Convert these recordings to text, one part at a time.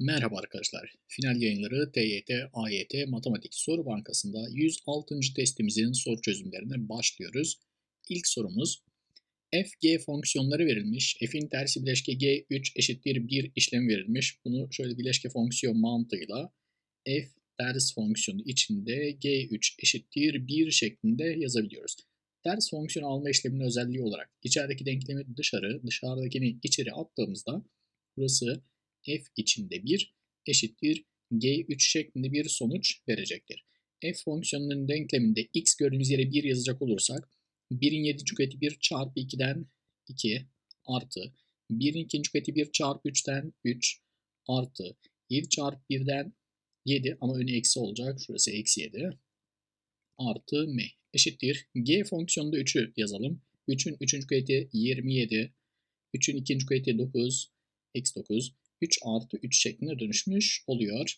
Merhaba arkadaşlar. Final yayınları TYT, AYT Matematik Soru Bankası'nda 106. testimizin soru çözümlerine başlıyoruz. İlk sorumuz f, g fonksiyonları verilmiş. f'in tersi bileşke g 3 eşittir 1 işlem verilmiş. Bunu şöyle bileşke fonksiyon mantığıyla f ters fonksiyonu içinde g3 eşittir 1 şeklinde yazabiliyoruz. Ters fonksiyon alma işleminin özelliği olarak içerideki denklemi dışarı, dışarıdakini içeri attığımızda burası f içinde 1 eşittir g3 şeklinde bir sonuç verecektir. f fonksiyonunun denkleminde x gördüğümüz yere 1 yazacak olursak 1'in 7. kuvveti 1 çarpı 2'den 2 artı 1'in 2. kuvveti 1 çarpı 3'ten 3 artı 7 çarpı 1'den 7 ama önü eksi olacak. Şurası eksi 7 artı m eşittir. g fonksiyonunda 3'ü yazalım. 3'ün 3. kuvveti 27. 3'ün 2. kuvveti 9. Eksi 9. 3 artı 3 şeklinde dönüşmüş oluyor.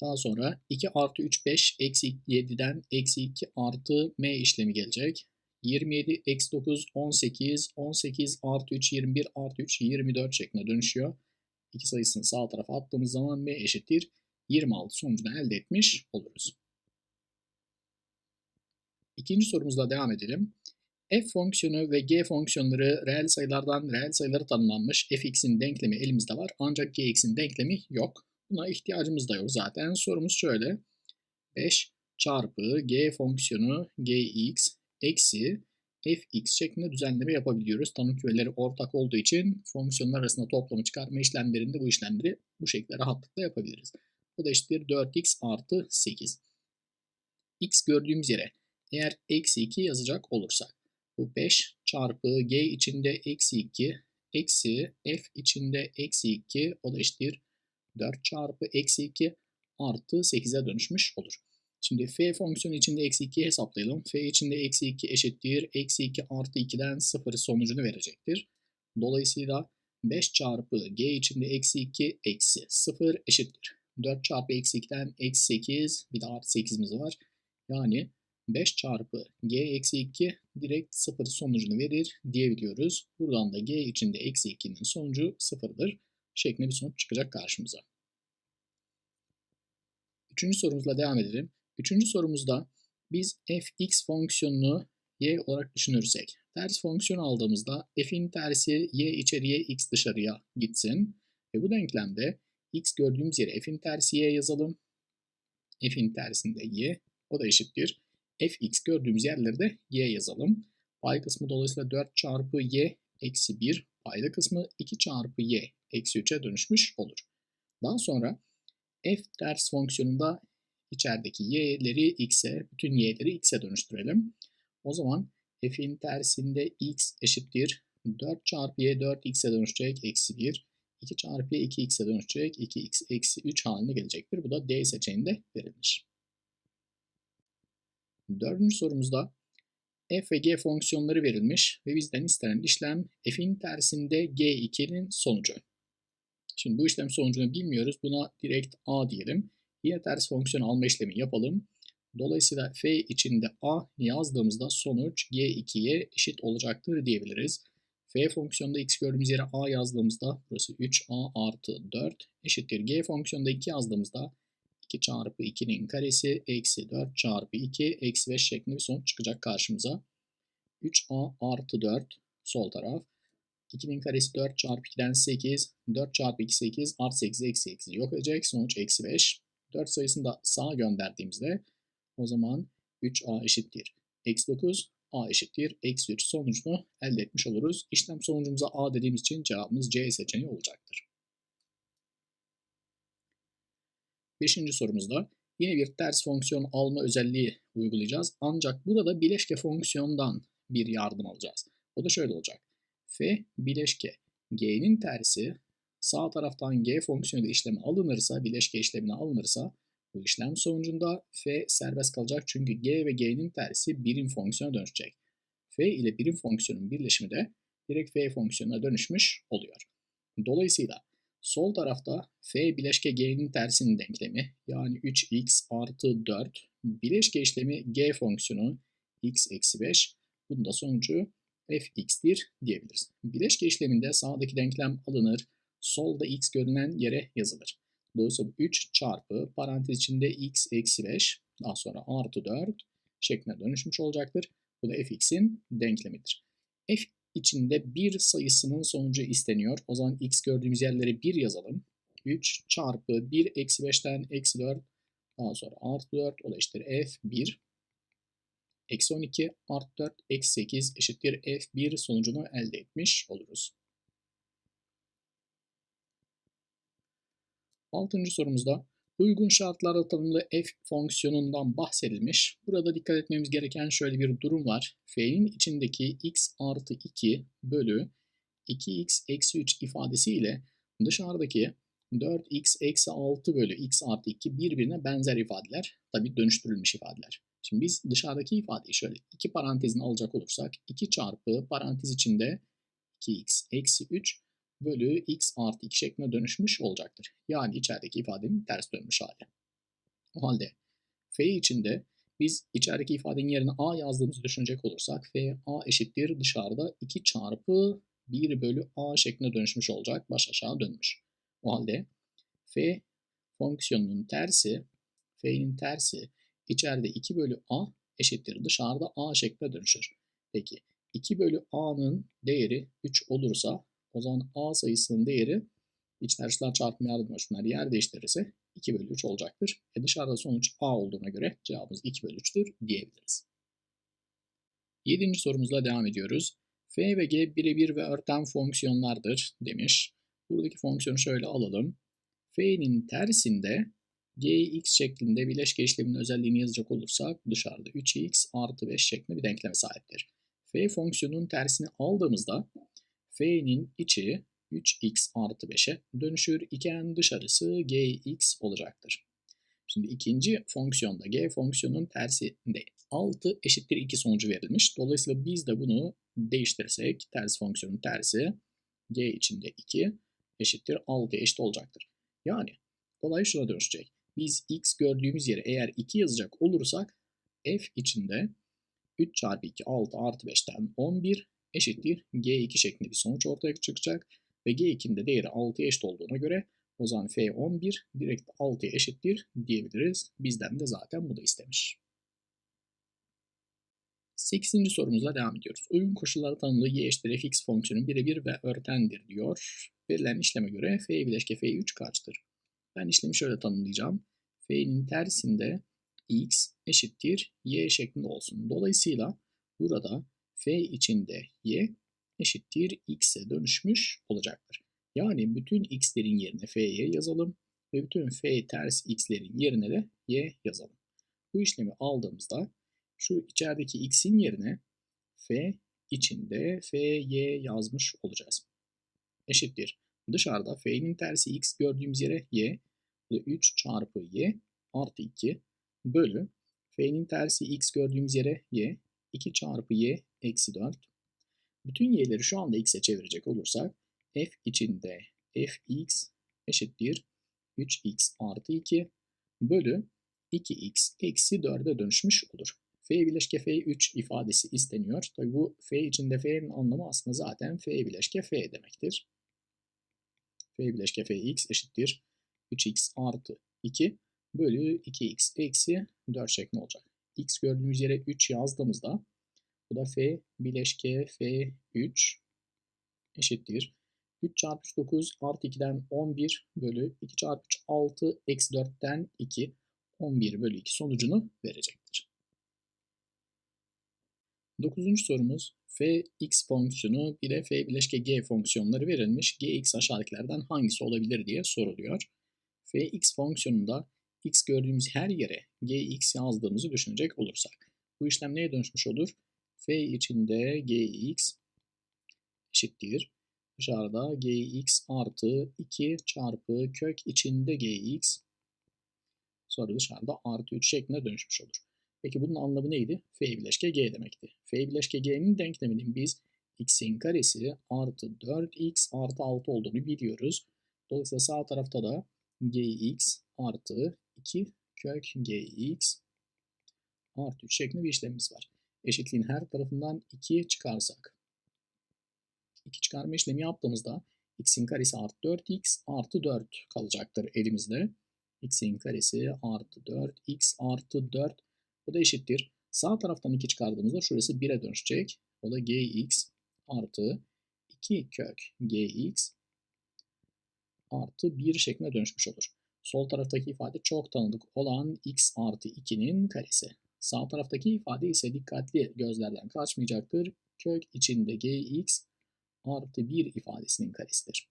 Daha sonra 2 artı 3 5 eksi 7'den eksi 2 artı m işlemi gelecek. 27 eksi 9 18 18 artı 3 21 artı 3 24 şeklinde dönüşüyor. İki sayısını sağ tarafa attığımız zaman m eşittir 26 sonucunu elde etmiş oluruz. İkinci sorumuzla devam edelim f fonksiyonu ve g fonksiyonları reel sayılardan reel sayıları tanımlanmış. fx'in denklemi elimizde var ancak gx'in denklemi yok. Buna ihtiyacımız da yok zaten. Sorumuz şöyle. 5 çarpı g fonksiyonu gx eksi fx şeklinde düzenleme yapabiliyoruz. Tanım kümeleri ortak olduğu için fonksiyonlar arasında toplamı çıkarma işlemlerinde bu işlemleri bu şekilde rahatlıkla yapabiliriz. Bu da eşittir 4x artı 8. x gördüğümüz yere eğer eksi 2 yazacak olursak bu 5 çarpı g içinde eksi 2 eksi f içinde eksi 2 o da eşittir 4 çarpı eksi 2 artı 8'e dönüşmüş olur. Şimdi f fonksiyonu içinde eksi 2 hesaplayalım. f içinde eksi 2 eşittir. Eksi 2 artı 2'den 0 sonucunu verecektir. Dolayısıyla 5 çarpı g içinde eksi 2 eksi 0 eşittir. 4 çarpı eksi 2'den eksi 8 bir de artı 8'imiz var. Yani 5 çarpı g eksi 2 direkt 0 sonucunu verir diyebiliyoruz. Buradan da g içinde eksi 2'nin sonucu 0'dır şeklinde bir sonuç çıkacak karşımıza. Üçüncü sorumuzla devam edelim. Üçüncü sorumuzda biz fx fonksiyonunu y olarak düşünürsek, ters fonksiyon aldığımızda f'in tersi y içeriye x dışarıya gitsin. Ve bu denklemde x gördüğümüz yere f'in tersi y yazalım. f'in tersinde y, o da eşittir fx gördüğümüz yerlerde y yazalım. Pay kısmı dolayısıyla 4 çarpı y eksi 1. Payda kısmı 2 çarpı y eksi 3'e dönüşmüş olur. Daha sonra f ters fonksiyonunda içerideki y'leri x'e, bütün y'leri x'e dönüştürelim. O zaman f'in tersinde x eşittir 4 çarpı y 4x'e dönüşecek eksi 1. 2 çarpı y 2x'e dönüşecek 2x eksi 3 haline gelecektir. Bu da D seçeneğinde verilmiş. Dördüncü sorumuzda f ve g fonksiyonları verilmiş ve bizden istenen işlem f'in tersinde g2'nin sonucu. Şimdi bu işlem sonucunu bilmiyoruz. Buna direkt a diyelim. Yine ters fonksiyon alma işlemi yapalım. Dolayısıyla f içinde a yazdığımızda sonuç g2'ye eşit olacaktır diyebiliriz. f fonksiyonunda x gördüğümüz yere a yazdığımızda burası 3a artı 4 eşittir. g fonksiyonunda 2 yazdığımızda 2 çarpı 2'nin karesi eksi 4 çarpı 2 eksi 5 şeklinde bir sonuç çıkacak karşımıza. 3a artı 4 sol taraf. 2'nin karesi 4 çarpı 2'den 8. 4 çarpı 2 8 artı 8 eksi 8 yok edecek. Sonuç eksi 5. 4 sayısını da sağa gönderdiğimizde o zaman 3a eşittir. Eksi 9 a eşittir. Eksi 3 sonucunu elde etmiş oluruz. İşlem sonucumuza a dediğimiz için cevabımız C seçeneği olacaktır. Beşinci sorumuzda yine bir ters fonksiyon alma özelliği uygulayacağız. Ancak burada bileşke fonksiyondan bir yardım alacağız. O da şöyle olacak. F bileşke G'nin tersi sağ taraftan G fonksiyonu işlemi alınırsa, bileşke işlemine alınırsa bu işlem sonucunda F serbest kalacak çünkü G ve G'nin tersi birim fonksiyona dönüşecek. F ile birim fonksiyonun birleşimi de direkt F fonksiyonuna dönüşmüş oluyor. Dolayısıyla Sol tarafta f bileşke g'nin tersinin denklemi yani 3x artı 4 bileşke işlemi g fonksiyonu x eksi 5 bunun da sonucu fx'tir diyebiliriz. Bileşke işleminde sağdaki denklem alınır, solda x görünen yere yazılır. Dolayısıyla bu 3 çarpı parantez içinde x eksi 5 daha sonra artı 4 şekline dönüşmüş olacaktır. Bu da fx'in denklemidir. f içinde bir sayısının sonucu isteniyor. O zaman x gördüğümüz yerlere 1 yazalım. 3 çarpı 1 eksi 5'ten eksi 4 daha sonra artı 4 o da eşittir f1 eksi 12 artı 4 eksi 8 eşittir f1 sonucunu elde etmiş oluruz. Altıncı sorumuzda uygun şartlarda tanımlı f fonksiyonundan bahsedilmiş. Burada dikkat etmemiz gereken şöyle bir durum var. f'nin içindeki x artı 2 bölü 2x eksi 3 ifadesi ile dışarıdaki 4x eksi 6 bölü x artı 2 birbirine benzer ifadeler. Tabi dönüştürülmüş ifadeler. Şimdi biz dışarıdaki ifadeyi şöyle iki parantezini alacak olursak 2 çarpı parantez içinde 2x eksi 3 bölü x artı 2 şeklinde dönüşmüş olacaktır. Yani içerideki ifadenin ters dönmüş hali. O halde f içinde biz içerideki ifadenin yerine a yazdığımızı düşünecek olursak f a eşittir dışarıda 2 çarpı 1 bölü a şeklinde dönüşmüş olacak. Baş aşağı dönmüş. O halde f fonksiyonunun tersi f'nin tersi içeride 2 bölü a eşittir dışarıda a şeklinde dönüşür. Peki 2 bölü a'nın değeri 3 olursa o zaman a sayısının değeri iç dersler çarpımı yardımıyla şunlar yer değiştirirse 2 bölü 3 olacaktır. E dışarıda sonuç a olduğuna göre cevabımız 2 bölü 3'tür diyebiliriz. Yedinci sorumuzla devam ediyoruz. f ve g birebir ve örten fonksiyonlardır demiş. Buradaki fonksiyonu şöyle alalım. f'nin tersinde gx şeklinde bileşke işleminin özelliğini yazacak olursak dışarıda 3x artı 5 şeklinde bir denkleme sahiptir. f fonksiyonunun tersini aldığımızda f'nin içi 3x artı 5'e dönüşür iken dışarısı gx olacaktır. Şimdi ikinci fonksiyonda g fonksiyonun tersinde 6 eşittir 2 sonucu verilmiş. Dolayısıyla biz de bunu değiştirirsek ters fonksiyonun tersi g içinde 2 eşittir 6'ya eşit olacaktır. Yani olay şuna dönüşecek. Biz x gördüğümüz yere eğer 2 yazacak olursak f içinde 3 çarpı 2 6 artı 5'ten 11 eşittir G2 şeklinde bir sonuç ortaya çıkacak. Ve G2'nin de değeri 6'ya eşit olduğuna göre o zaman F11 direkt 6'ya eşittir diyebiliriz. Bizden de zaten bu da istemiş. 8. sorumuza devam ediyoruz. Uygun koşulları tanımlı y eşittir fx fonksiyonu birebir ve örtendir diyor. Verilen işleme göre f bileşke f3 kaçtır? Ben işlemi şöyle tanımlayacağım. f'nin tersinde x eşittir y şeklinde olsun. Dolayısıyla burada f içinde y eşittir x'e dönüşmüş olacaktır. Yani bütün x'lerin yerine f'ye yazalım ve bütün f ters x'lerin yerine de y yazalım. Bu işlemi aldığımızda şu içerideki x'in yerine f içinde fy yazmış olacağız. Eşittir. Dışarıda f'nin tersi x gördüğümüz yere y. Bu da 3 çarpı y artı 2 bölü f'nin tersi x gördüğümüz yere y. 2 çarpı y eksi 4. Bütün y'leri şu anda x'e çevirecek olursak f içinde fx eşittir 3x artı 2 bölü 2x eksi 4'e dönüşmüş olur. f bileşke f3 ifadesi isteniyor. Tabi bu f içinde f'nin anlamı aslında zaten f bileşke f demektir. f bileşke fx eşittir 3x artı 2 bölü 2x eksi 4 şeklinde olacak. x gördüğümüz yere 3 yazdığımızda bu da F bileşke F3 eşittir. 3 çarpı 3 9 artı 2'den 11 bölü 2 çarpı 3 6 eksi 4'ten 2 11 bölü 2 sonucunu verecektir. 9. sorumuz f x fonksiyonu bir de f bileşke g fonksiyonları verilmiş. gx aşağıdakilerden hangisi olabilir diye soruluyor. f x fonksiyonunda x gördüğümüz her yere gx yazdığımızı düşünecek olursak. Bu işlem neye dönüşmüş olur? F içinde gx eşittir. Dışarıda gx artı 2 çarpı kök içinde gx sonra dışarıda artı 3 şeklinde dönüşmüş olur. Peki bunun anlamı neydi? f bileşke g demekti. f bileşke g'nin denkleminin biz x'in karesi artı 4x artı 6 olduğunu biliyoruz. Dolayısıyla sağ tarafta da gx artı 2 kök gx artı 3 şeklinde bir işlemimiz var eşitliğin her tarafından 2 çıkarsak 2 çıkarma işlemi yaptığımızda x'in karesi artı 4x artı 4 kalacaktır elimizde. x'in karesi artı 4 x artı 4 bu da eşittir. Sağ taraftan 2 çıkardığımızda şurası 1'e dönüşecek. O da gx artı 2 kök gx artı 1 şeklinde dönüşmüş olur. Sol taraftaki ifade çok tanıdık olan x artı 2'nin karesi. Sağ taraftaki ifade ise dikkatli gözlerden kaçmayacaktır. Kök içinde gx artı 1 ifadesinin karesidir.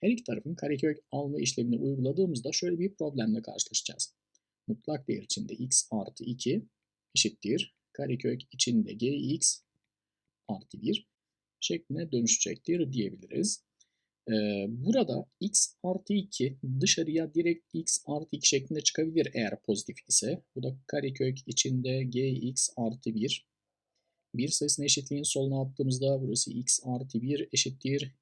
Her iki tarafın karekök alma işlemini uyguladığımızda şöyle bir problemle karşılaşacağız. Mutlak değer içinde x artı 2 eşittir. Karekök içinde gx artı 1 şekline dönüşecektir diyebiliriz. Ee, burada x artı 2 dışarıya direkt x artı 2 şeklinde çıkabilir eğer pozitif ise. Bu da karekök içinde gx artı 1. Bir sayısının eşitliğin soluna attığımızda burası x artı 1 eşittir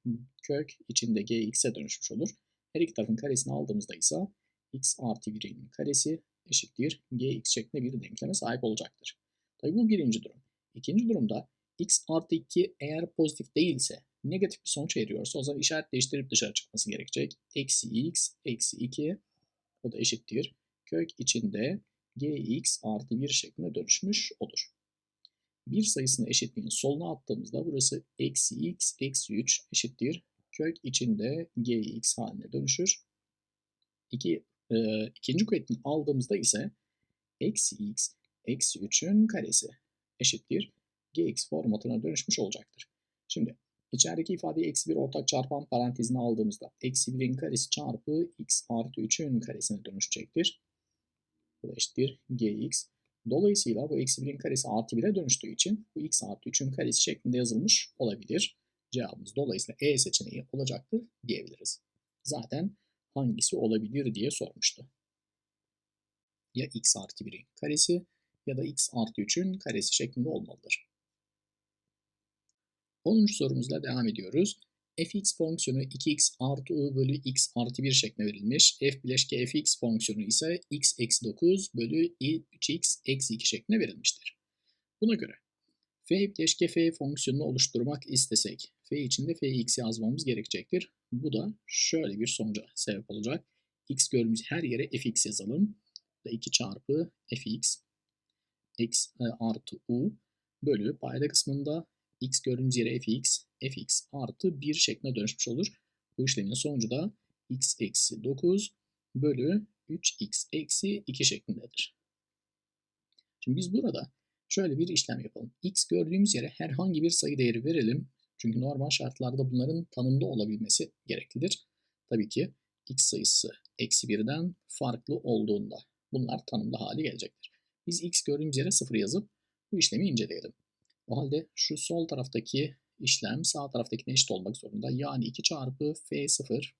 kök içinde gx'e dönüşmüş olur. Her iki tarafın karesini aldığımızda ise x artı 1'in karesi eşittir gx şeklinde bir denkleme sahip olacaktır. Tabi bu birinci durum. İkinci durumda x artı 2 eğer pozitif değilse negatif bir sonuç veriyorsa o zaman işaret değiştirip dışarı çıkması gerekecek. Eksi x eksi 2 o da eşittir. Kök içinde gx artı 1 şeklinde dönüşmüş olur. Bir sayısını eşitliğin soluna attığımızda burası eksi x eksi 3 eşittir. Kök içinde gx haline dönüşür. İki, e, ikinci kuvvetini aldığımızda ise eksi x eksi 3'ün karesi eşittir. gx formatına dönüşmüş olacaktır. Şimdi içerideki ifadeyi eksi 1 ortak çarpan parantezine aldığımızda eksi 1'in karesi çarpı x artı 3'ün karesine dönüşecektir. Bu da eşittir gx. Dolayısıyla bu eksi 1'in karesi artı 1'e dönüştüğü için bu x artı 3'ün karesi şeklinde yazılmış olabilir. Cevabımız dolayısıyla E seçeneği olacaktır diyebiliriz. Zaten hangisi olabilir diye sormuştu. Ya x artı 1'in karesi ya da x artı 3'ün karesi şeklinde olmalıdır. 10. sorumuzla devam ediyoruz. fx fonksiyonu 2x artı u bölü x artı 1 şeklinde verilmiş. f bileşke fx fonksiyonu ise x eksi 9 bölü 3x eksi 2 şeklinde verilmiştir. Buna göre f bileşke f fonksiyonunu oluşturmak istesek f içinde fx yazmamız gerekecektir. Bu da şöyle bir sonuca sebep olacak. x gördüğümüz her yere fx yazalım. Da 2 çarpı fx x e, artı u bölü payda kısmında x gördüğümüz yere fx, fx artı 1 şeklinde dönüşmüş olur. Bu işlemin sonucu da x eksi 9 bölü 3x eksi 2 şeklindedir. Şimdi biz burada şöyle bir işlem yapalım. x gördüğümüz yere herhangi bir sayı değeri verelim. Çünkü normal şartlarda bunların tanımda olabilmesi gereklidir. Tabii ki x sayısı eksi 1'den farklı olduğunda bunlar tanımda hali gelecektir. Biz x gördüğümüz yere 0 yazıp bu işlemi inceleyelim. O halde şu sol taraftaki işlem sağ taraftakine eşit olmak zorunda. Yani 2 çarpı f0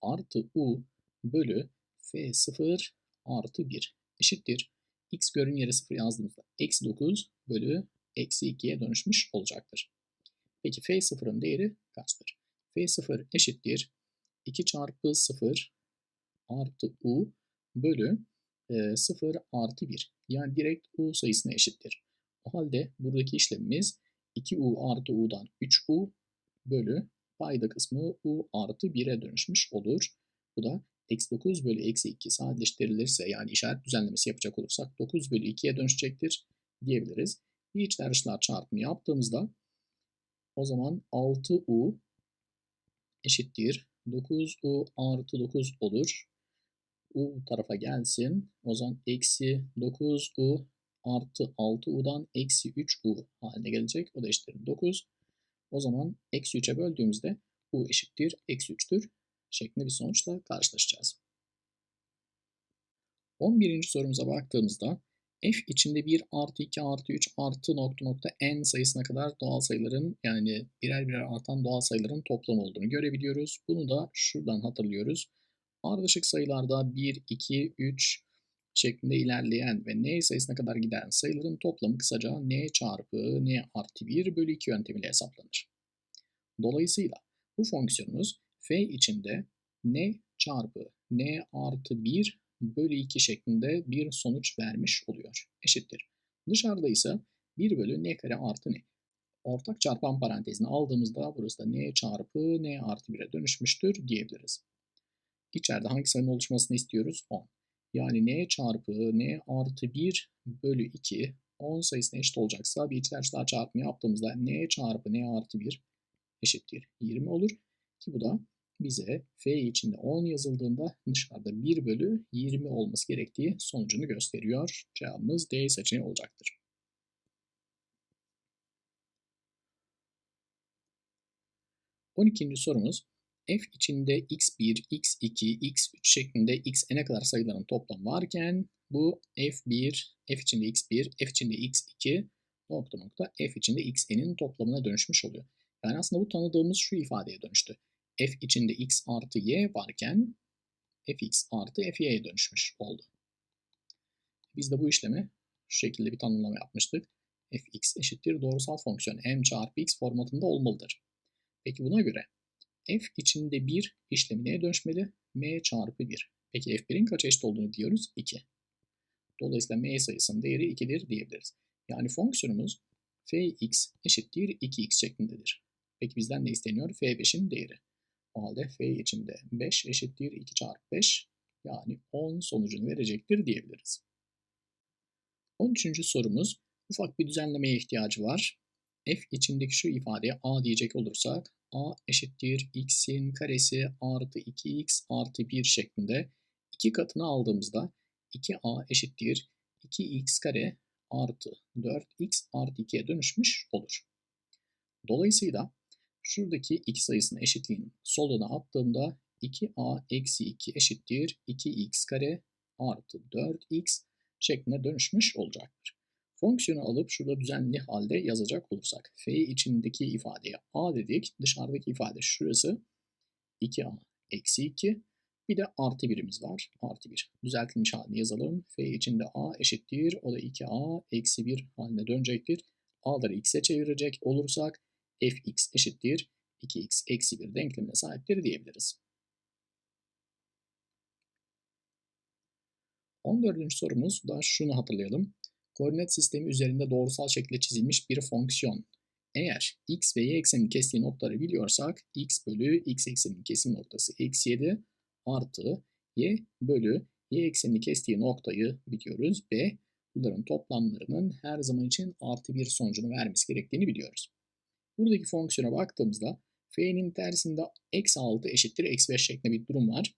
artı u bölü f0 artı 1 eşittir. x görün yere 0 yazdığımızda eksi 9 bölü eksi 2'ye dönüşmüş olacaktır. Peki f0'ın değeri kaçtır? f0 eşittir 2 çarpı 0 artı u bölü e, 0 artı 1. Yani direkt u sayısına eşittir. O halde buradaki işlemimiz 2u artı u'dan 3u bölü payda kısmı u artı 1'e dönüşmüş olur. Bu da eksi 9 bölü eksi 2 sadeleştirilirse yani işaret düzenlemesi yapacak olursak 9 bölü 2'ye dönüşecektir diyebiliriz. Bir içler çarpımı yaptığımızda o zaman 6u eşittir 9u artı 9 olur. u tarafa gelsin. O zaman eksi 9u artı 6u'dan eksi 3u haline gelecek. O da eşittir 9. O zaman eksi 3'e böldüğümüzde u eşittir eksi 3'tür şeklinde bir sonuçla karşılaşacağız. 11. sorumuza baktığımızda f içinde 1 artı 2 artı 3 artı nokta nokta n sayısına kadar doğal sayıların yani birer birer artan doğal sayıların toplamı olduğunu görebiliyoruz. Bunu da şuradan hatırlıyoruz. Ardışık sayılarda 1, 2, 3, şeklinde ilerleyen ve n sayısına kadar giden sayıların toplamı kısaca n çarpı n artı 1 bölü 2 yöntemiyle hesaplanır. Dolayısıyla bu fonksiyonumuz f içinde n çarpı n artı 1 bölü 2 şeklinde bir sonuç vermiş oluyor. Eşittir. Dışarıda ise 1 bölü n kare artı n. Ortak çarpan parantezini aldığımızda burası da n çarpı n artı 1'e dönüşmüştür diyebiliriz. İçeride hangi sayının oluşmasını istiyoruz? 10. Yani n çarpı n artı 1 bölü 2 10 sayısına eşit olacaksa bir içler dışlar çarpımı yaptığımızda n çarpı n artı 1 eşittir 20 olur. Ki bu da bize f içinde 10 yazıldığında dışarıda 1 bölü 20 olması gerektiği sonucunu gösteriyor. Cevabımız D seçeneği olacaktır. 12. sorumuz f içinde x1, x2, x3 şeklinde x n'e kadar sayıların toplamı varken bu f1, f içinde x1, f içinde x2 nokta nokta f içinde xn'in toplamına dönüşmüş oluyor. Yani aslında bu tanıdığımız şu ifadeye dönüştü. f içinde x artı y varken fx artı fy'ye dönüşmüş oldu. Biz de bu işlemi şu şekilde bir tanımlama yapmıştık. fx eşittir doğrusal fonksiyon m çarpı x formatında olmalıdır. Peki buna göre f içinde 1 işlemi neye dönüşmeli? m çarpı 1. Peki f1'in kaç eşit olduğunu diyoruz? 2. Dolayısıyla m sayısının değeri 2'dir diyebiliriz. Yani fonksiyonumuz fx eşittir 2x şeklindedir. Peki bizden ne isteniyor? f5'in değeri. O halde f içinde 5 eşittir 2 çarpı 5 yani 10 sonucunu verecektir diyebiliriz. 13. sorumuz ufak bir düzenlemeye ihtiyacı var f içindeki şu ifadeye a diyecek olursak a eşittir x'in karesi artı 2x artı 1 şeklinde iki katını aldığımızda 2a eşittir 2x kare artı 4x artı 2'ye dönüşmüş olur. Dolayısıyla şuradaki iki sayısının eşitliğin soluna attığımda 2a eksi 2 eşittir 2x kare artı 4x şeklinde dönüşmüş olacaktır. Fonksiyonu alıp şurada düzenli halde yazacak olursak f içindeki ifadeye a dedik. Dışarıdaki ifade şurası 2a eksi 2. Bir de artı birimiz var. Artı 1. Düzeltilmiş halini yazalım. F içinde a eşittir. O da 2a eksi 1 haline dönecektir. A'ları x'e çevirecek olursak fx eşittir. 2x eksi 1 denklemine sahiptir diyebiliriz. 14. sorumuz da şunu hatırlayalım koordinat sistemi üzerinde doğrusal şekilde çizilmiş bir fonksiyon. Eğer x ve y ekseninin kestiği noktaları biliyorsak x bölü x ekseninin kesim noktası eksi 7 artı y bölü y eksenini kestiği noktayı biliyoruz. B bunların toplamlarının her zaman için artı bir sonucunu vermesi gerektiğini biliyoruz. Buradaki fonksiyona baktığımızda f'nin tersinde eksi 6 eşittir eksi 5 şeklinde bir durum var.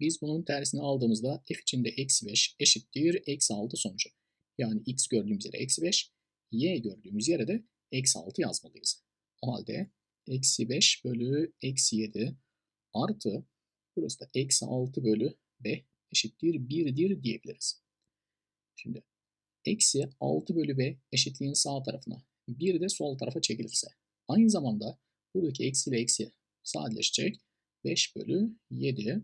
Biz bunun tersini aldığımızda f içinde eksi 5 eşittir eksi 6 sonucu. Yani x gördüğümüz yere eksi 5, y gördüğümüz yere de eksi 6 yazmalıyız. O halde eksi 5 bölü eksi 7 artı burası da eksi 6 bölü b eşittir 1'dir diyebiliriz. Şimdi eksi 6 bölü b eşitliğin sağ tarafına 1 de sol tarafa çekilirse aynı zamanda buradaki eksi ile eksi sadeleşecek 5 bölü 7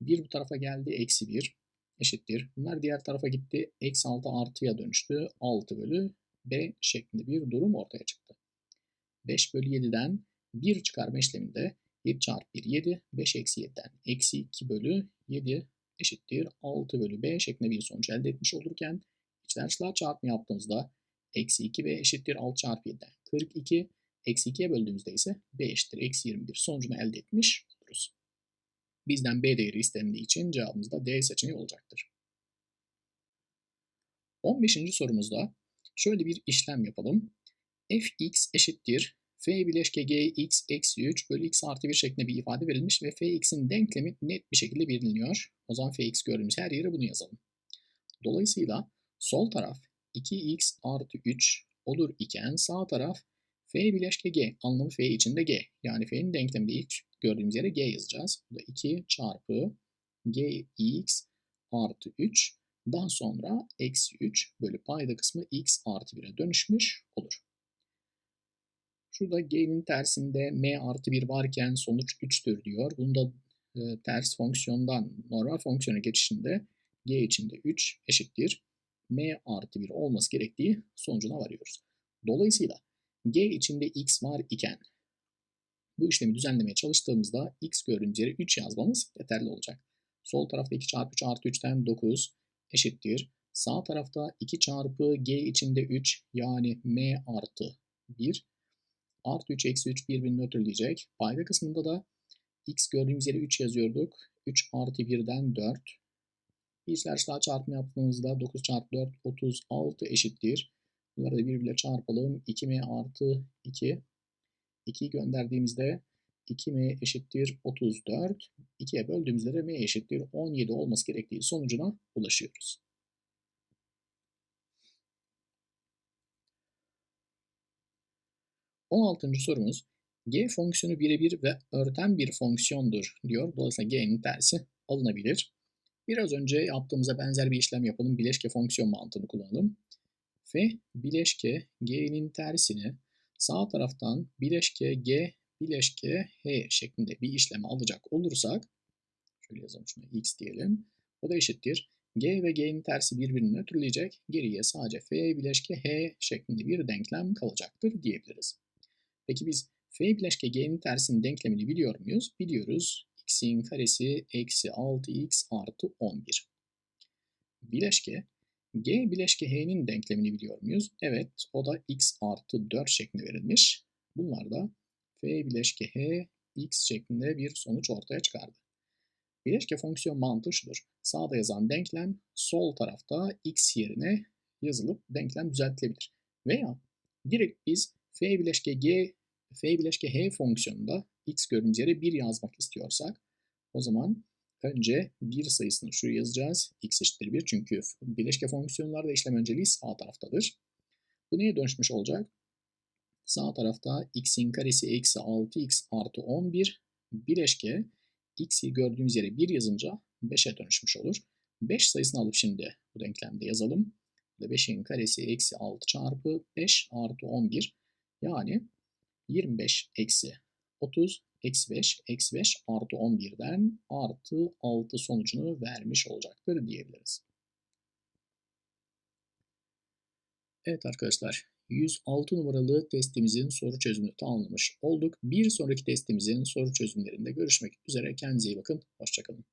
1 bu tarafa geldi eksi 1 eşittir. Bunlar diğer tarafa gitti. Eksi 6 artıya dönüştü. 6 bölü b şeklinde bir durum ortaya çıktı. 5 bölü 7'den 1 çıkarma işleminde 7 çarpı 1 7. 5 eksi 7'den eksi 2 bölü 7 eşittir. 6 bölü b şeklinde bir sonuç elde etmiş olurken içler dışlar çarpımı yaptığımızda eksi 2 b eşittir 6 çarpı 7'den 42. Eksi 2'ye böldüğümüzde ise b eşittir eksi 21 sonucunu elde etmiş. Bizden B değeri istendiği için cevabımız da D seçeneği olacaktır. 15. sorumuzda şöyle bir işlem yapalım. fx eşittir f bileşke g x eksi 3 bölü x artı 1 şeklinde bir ifade verilmiş ve fx'in denklemi net bir şekilde biliniyor. O zaman fx gördüğümüz her yere bunu yazalım. Dolayısıyla sol taraf 2x artı 3 olur iken sağ taraf f bileşke g anlamı f içinde g. Yani f'nin denkleminde ilk gördüğümüz yere g yazacağız. Bu da 2 çarpı gx artı 3 daha sonra eksi 3 bölü payda kısmı x artı 1'e dönüşmüş olur. Şurada g'nin tersinde m artı 1 varken sonuç 3'tür diyor. Bunda e, ters fonksiyondan normal fonksiyona geçişinde g içinde 3 eşittir m artı 1 olması gerektiği sonucuna varıyoruz. Dolayısıyla g içinde x var iken bu işlemi düzenlemeye çalıştığımızda x yere 3 yazmamız yeterli olacak. Sol tarafta 2 çarpı 3 artı 3'ten 9 eşittir. Sağ tarafta 2 çarpı g içinde 3 yani m artı 1 artı 3 eksi 3 birbirini nötrleyecek. Payda kısmında da x gördüğümüz yere 3 yazıyorduk. 3 artı 1'den 4. İçler çarpımı yaptığımızda 9 çarpı 4 36 eşittir. Bunları da birbirle çarpalım. 2m artı 2. 2'yi gönderdiğimizde 2m eşittir 34. 2'ye böldüğümüzde de m eşittir 17 olması gerektiği sonucuna ulaşıyoruz. On altıncı sorumuz g fonksiyonu birebir ve örten bir fonksiyondur diyor. Dolayısıyla g'nin tersi alınabilir. Biraz önce yaptığımıza benzer bir işlem yapalım. Bileşke fonksiyon mantığını kullanalım. F bileşke g'nin tersini sağ taraftan bileşke g bileşke h şeklinde bir işlem alacak olursak şöyle yazalım şuna x diyelim. O da eşittir. G ve G'nin tersi birbirini nötrleyecek. Geriye sadece F bileşke H şeklinde bir denklem kalacaktır diyebiliriz. Peki biz F bileşke G'nin tersinin denklemini biliyor muyuz? Biliyoruz. X'in karesi eksi 6x artı 11. Bileşke G bileşke H'nin denklemini biliyor muyuz? Evet, o da x artı 4 şeklinde verilmiş. Bunlar da F bileşke H x şeklinde bir sonuç ortaya çıkardı. Bileşke fonksiyon mantığı şudur. Sağda yazan denklem sol tarafta x yerine yazılıp denklem düzeltilebilir. Veya direkt biz f bileşke g, f bileşke h fonksiyonunda x yere 1 yazmak istiyorsak o zaman önce 1 sayısını şuraya yazacağız. x eşittir 1 çünkü bileşke fonksiyonlarda işlem önceliği sağ taraftadır. Bu neye dönüşmüş olacak? Sağ tarafta x'in karesi eksi 6x artı 11 bileşke x'i gördüğümüz yere 1 yazınca 5'e dönüşmüş olur. 5 sayısını alıp şimdi bu denklemde yazalım. Burada 5'in karesi eksi 6 çarpı 5 artı 11 yani 25 eksi 30 eksi 5 eksi 5 artı 11'den artı 6 sonucunu vermiş olacaktır diyebiliriz. Evet arkadaşlar 106 numaralı testimizin soru çözümünü tamamlamış olduk. Bir sonraki testimizin soru çözümlerinde görüşmek üzere. Kendinize iyi bakın. Hoşçakalın.